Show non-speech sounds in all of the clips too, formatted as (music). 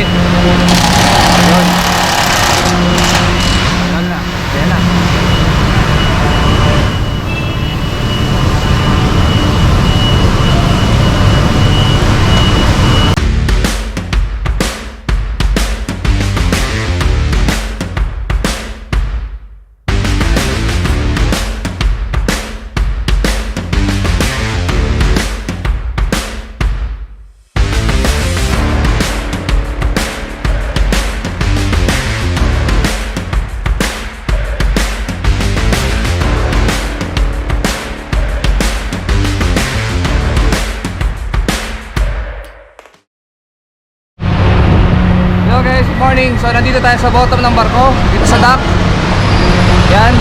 seat. Yun. So nandito tayo sa bottom ng barko, dito sa dock. Yan.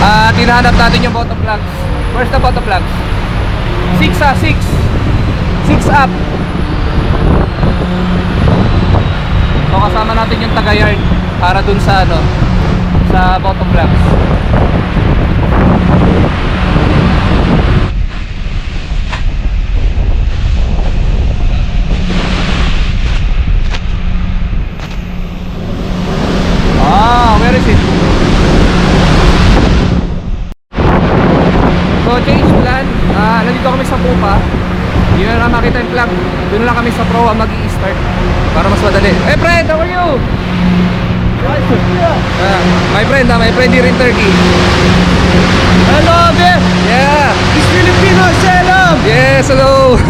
At hinahanap natin yung bottom plugs. Where's the bottom plugs? 6 ah, 6. 6 up. So kasama natin yung taga-yard para dun sa ano, sa bottom plugs. Ah, where is it? So, change plan. Ah, Pupa. Hindi na lang makita yung plug. Doon lang kami sa Pro mag start Para mas madali. Hey, friend! How are you? Ah, my friend, ah, my friend here in Turkey. Hello, Abel. Yeah! It's Filipino. Salam. Yes, hello! (laughs)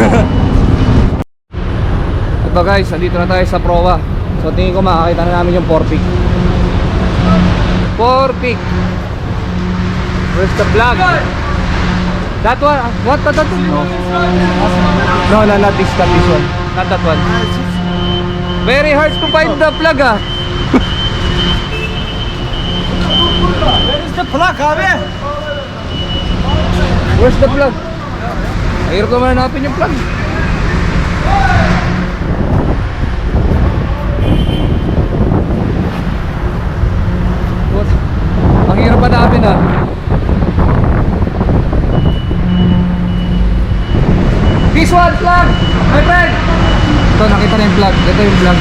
Ito guys, andito na tayo sa Proa. So tingin ko makakita na namin yung 4 peak. 4 peak. Where's the plug? That one? What? That, that one? No. No, no, not this, not this one. Not that one. Very hard to find the plug ah. Where is the plug, Abel? Where's the plug? Mahirap naman hanapin yung plug. What? Ang hirap hanapin ah. This one, plug! My friend! Ito, nakita na yung plug. Ito yung plug.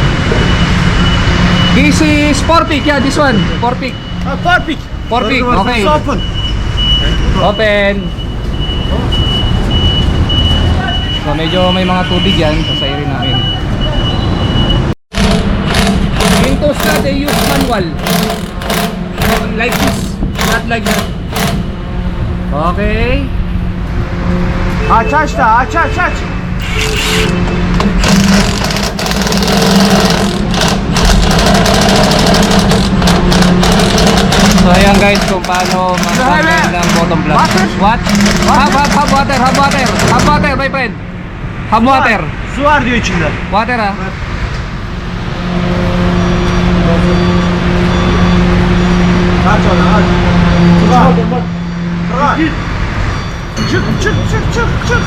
This is 4 peak. Yeah, this one. 4 peak. Uh, Farpik. Farpik, okay. It's open. Open. So medyo may mga tubig yan, sasayirin namin. Windows na they use manual. Like this, not like that. Okay. Aç aç da aç aç aç. So ayan guys kung paano mag-cover ng bottom plug. Water? What? Have, have, have water, have water. Have water my friend. Have water. Su var diyor içinde. Water ah. Aç onu aç. Çık çık çık çık çık.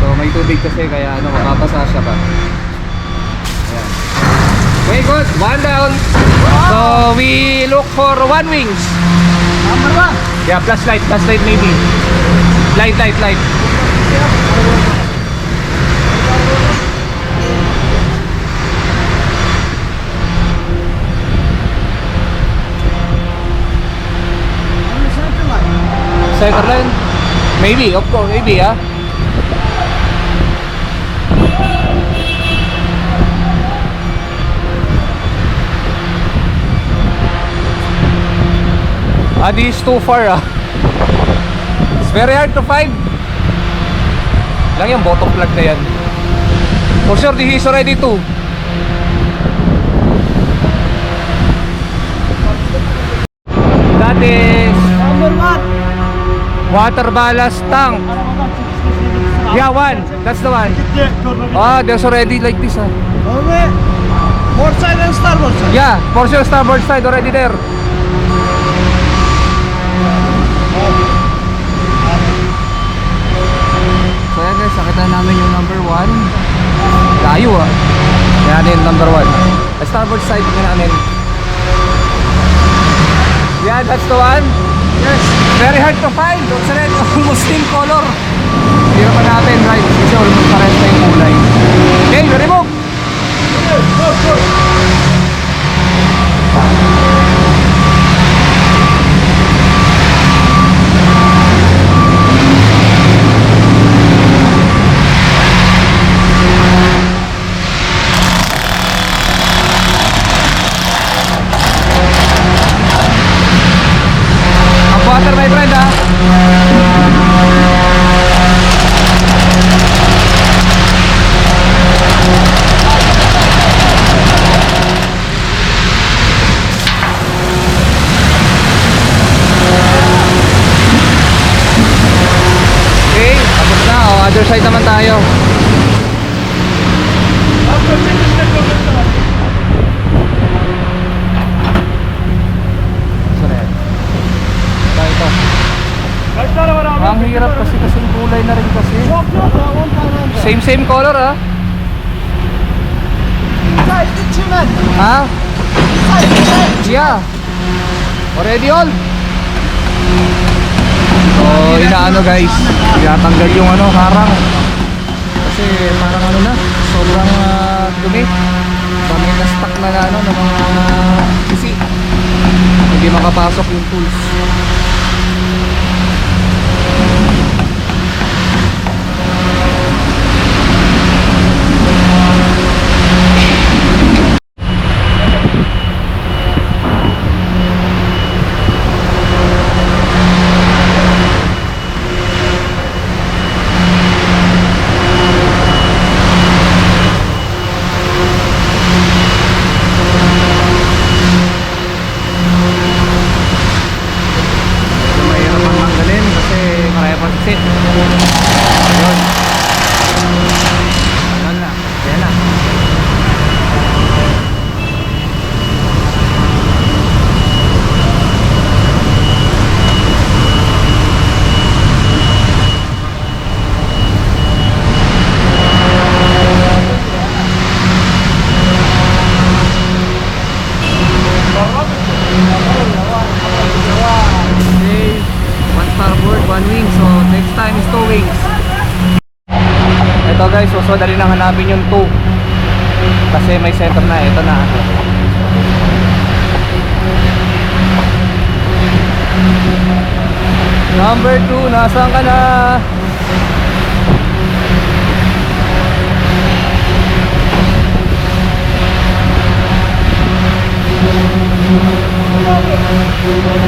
So may tubig kasi kaya ano mapapasa siya pa. Ayan. Okay, good. One down. So we look for one wings. Number one. Yeah, plus light, plus light maybe. Light, light, light. Center line? Maybe, of course, maybe ah. Ah, this is too far ah. It's very hard to find. Lang yung bottom plug na yan. For sure, this is already two. That is Number one. Water ballast tank. Yeah, one. That's the one. Ah, there's already like this ah. Port side and starboard side. Yeah, for sure starboard side already there. So yan guys, nakita namin yung number 1. Layo ah. Kaya din number 1. Starboard side na namin. Yeah, that's the one. Yes. Very hard to find. It's (laughs) already almost same color. Hirapan natin, right? Kasi almost parehas na yung kulay. Okay, remove! Up Ha? Yeah. Already all. So, inaano guys. Tinatanggal yung ano, harang. Kasi parang ano na, sobrang ah, dumi. Dami na stock na ano, ng mga PC. Hindi makapasok yung tools. mahirap ang tanggalin kasi maraya pa sit. Ayun. Ayun na. Ayan na. Okay. One starboard, one wing. So next time is two wings. Ito guys, so, so dali nang hanapin yung two. Kasi may center na, ito na. Number two, nasaan ka na?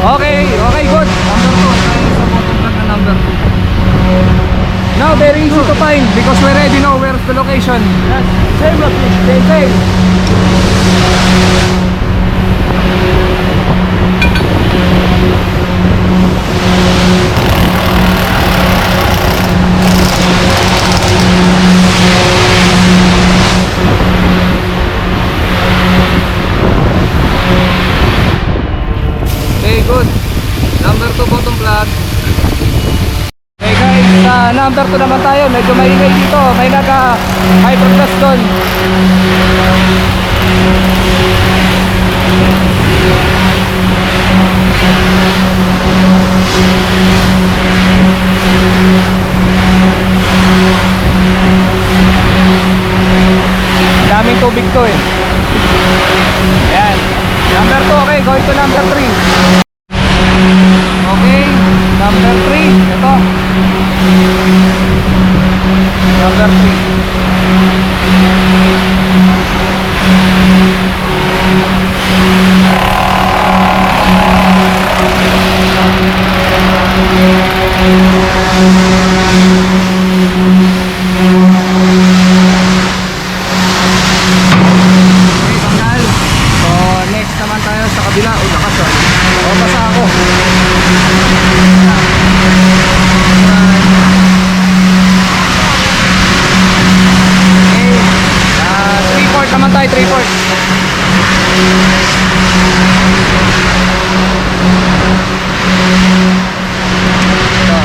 Okay, okay, good. Number 2. Tayo sa motovlog na number 2. Now, very easy to find because we already know where's the location. Yes, same location. Same, same. Okay, good. Number 2 bottom plug. Okay guys, number 2 naman tayo. Medyo maingay dito. May naka hyperblast doon. Daming tubig to eh. Ayan. Number 2, okay. Going to number 3. Okay, number 3, ito. Number 3. Okay, tanggal. So, next naman tayo sa kabila. Uy, lakas ah. O, basa ako. Okay. Ah, 3-4 naman tayo, 3-4. Ito.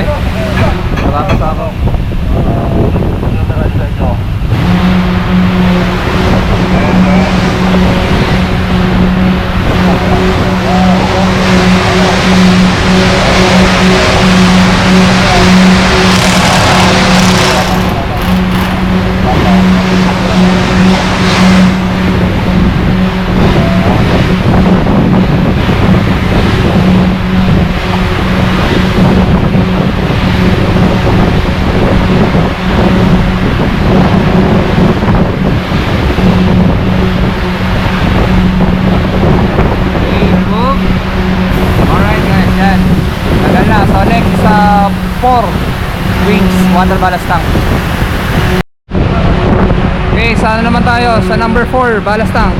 Eh. Nakakas ako. Facebook. Alright guys, yan. Tagal na. So next sa 4 wings, water ballast tank. Okay, sa ano naman tayo? Sa number 4, ballast tank.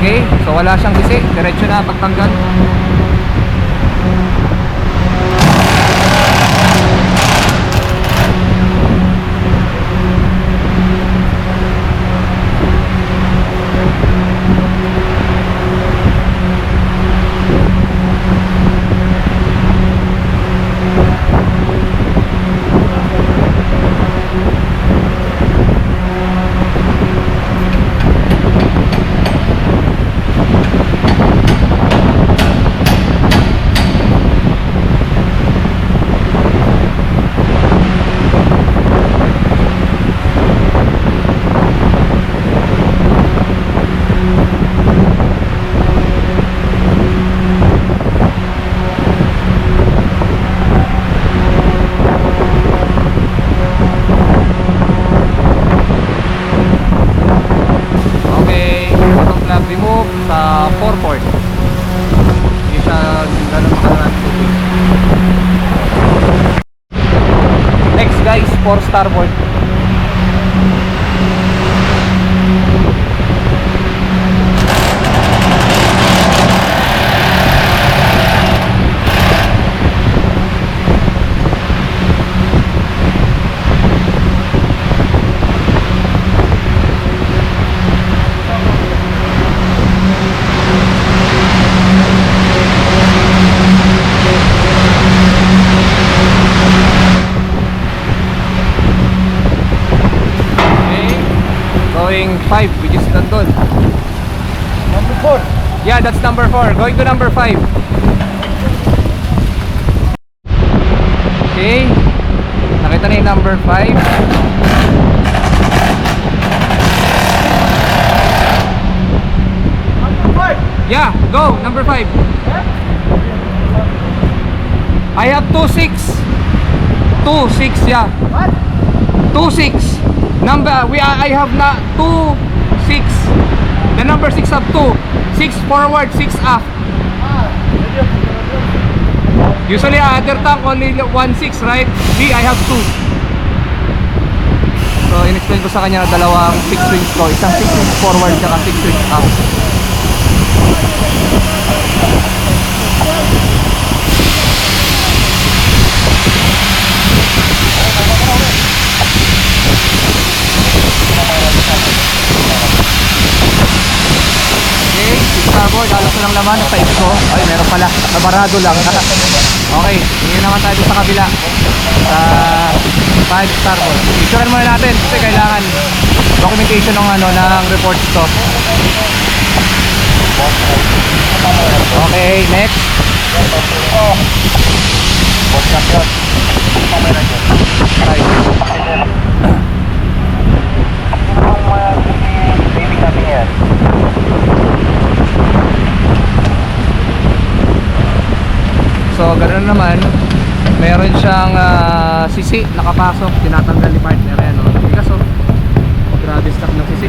Okay, so wala siyang kisi. Diretso na pagtanggal. Okay, bottom flap remove sa 4 port. Hindi siya Next guys, 4 starboard. Okay. Going 5, which is nandun. Number four. Yeah, that's number 4. Going to number 5. Okay. Nakita na yung number 5. Number five. Yeah, go. Number 5. I have 2 6. 2 6, yeah. What? 2 6. Number we I have na 2 6. The number 6 have 2. 6 forward, 6 aft. Ah, radio. Usually other tank only 1 6, right? Me, I have 2. So, in-explain ko sa kanya na dalawang 6 wings ko. Isang 6 wings forward, saka 6 wings aft. Okay, halos na lang laman sa ko. Ay, meron pala. Nabarado lang. okay, ngayon naman tayo sa kabila. Sa 5 starboard. Picturean muna natin kasi kailangan documentation ng ano ng reports to. Okay, next. Right. So, ganoon naman, meron siyang ah, sisi nakapasok, tinatanggal ni partner yan. No? Kaso, grabe stock ng sisi.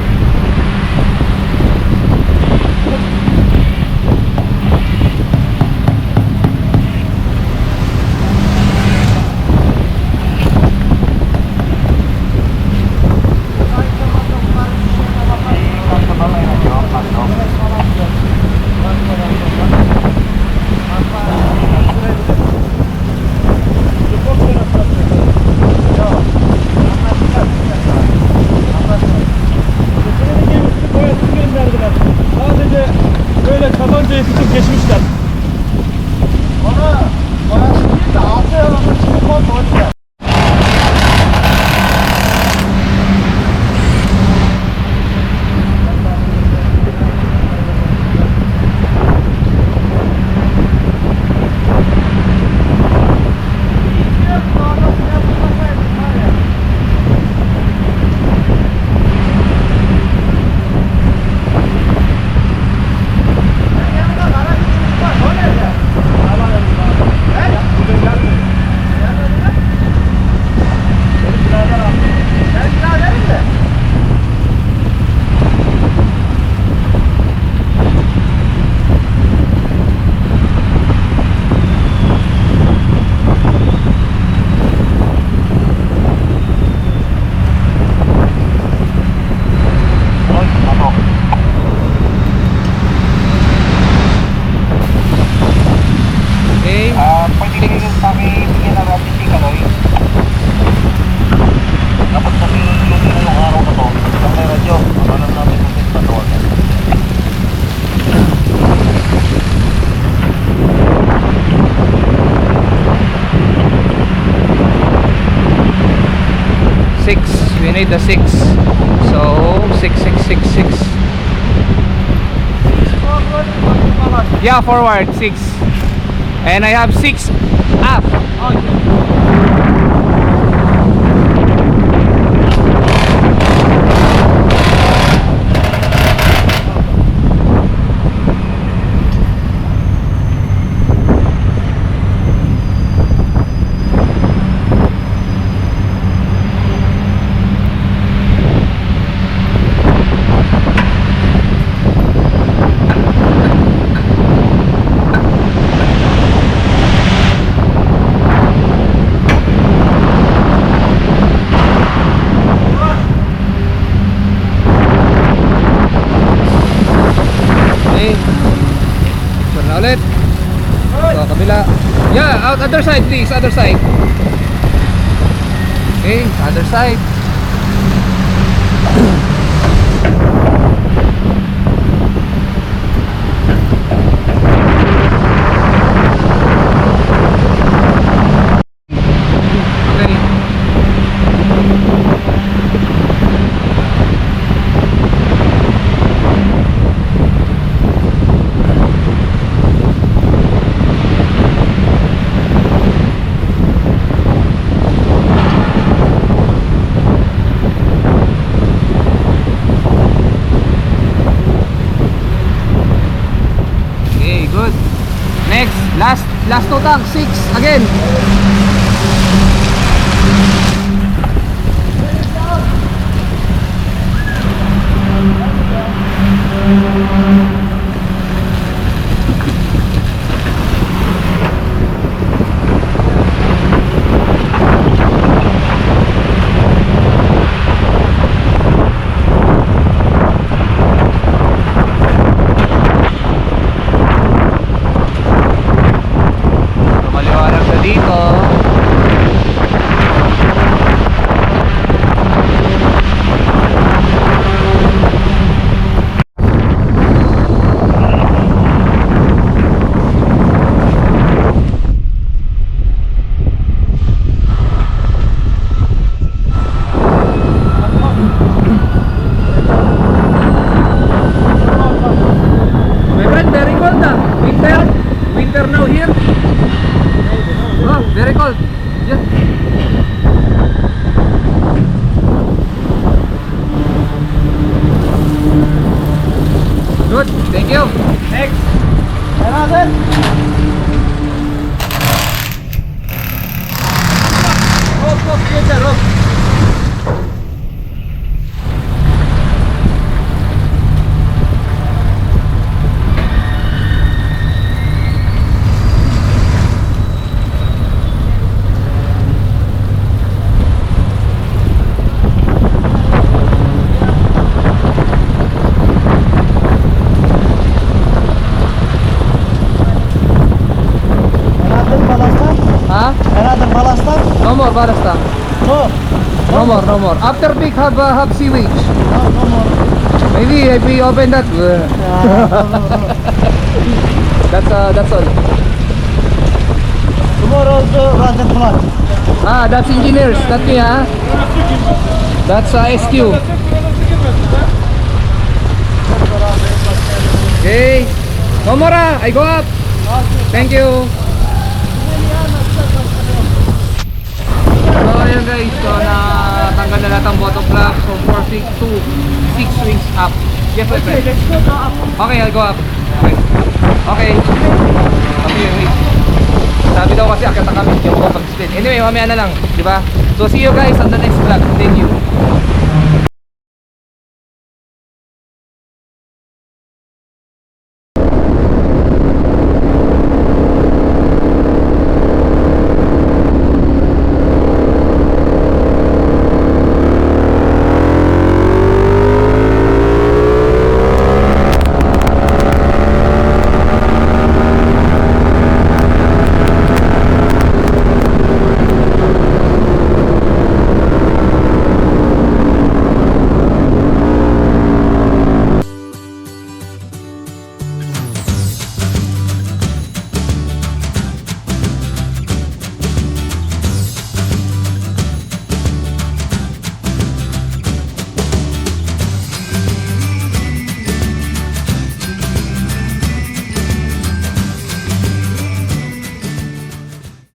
Need the 6 so 6 6 6 6 Forward, forward. yeah forward 6 and I have 6 up Okay. okay turn na ulit so kabila yeah out other side please. Other side. Okay other side 2006 again more. After big have uh, have sewage. (laughs) No, no more. Maybe if we open that. uh, Yeah, no, no, no. That's uh, that's all. Tomorrow also rather flat. Ah, that's engineers. Not me, ha? That's uh, SQ. Okay. No more, ah. I go up. Thank you. So, ayun guys. So, natanggal na lahat ang bottom block. So, 4, 6, 2, 6 wings up. Yes, my friend. Let's go to up. Okay, I'll go up. Okay. Okay. Okay, wait. Sabi daw kasi akit na kami, ako pag-spin. Anyway, mamaya na lang, di ba? So, see you guys on the next vlog. Thank you.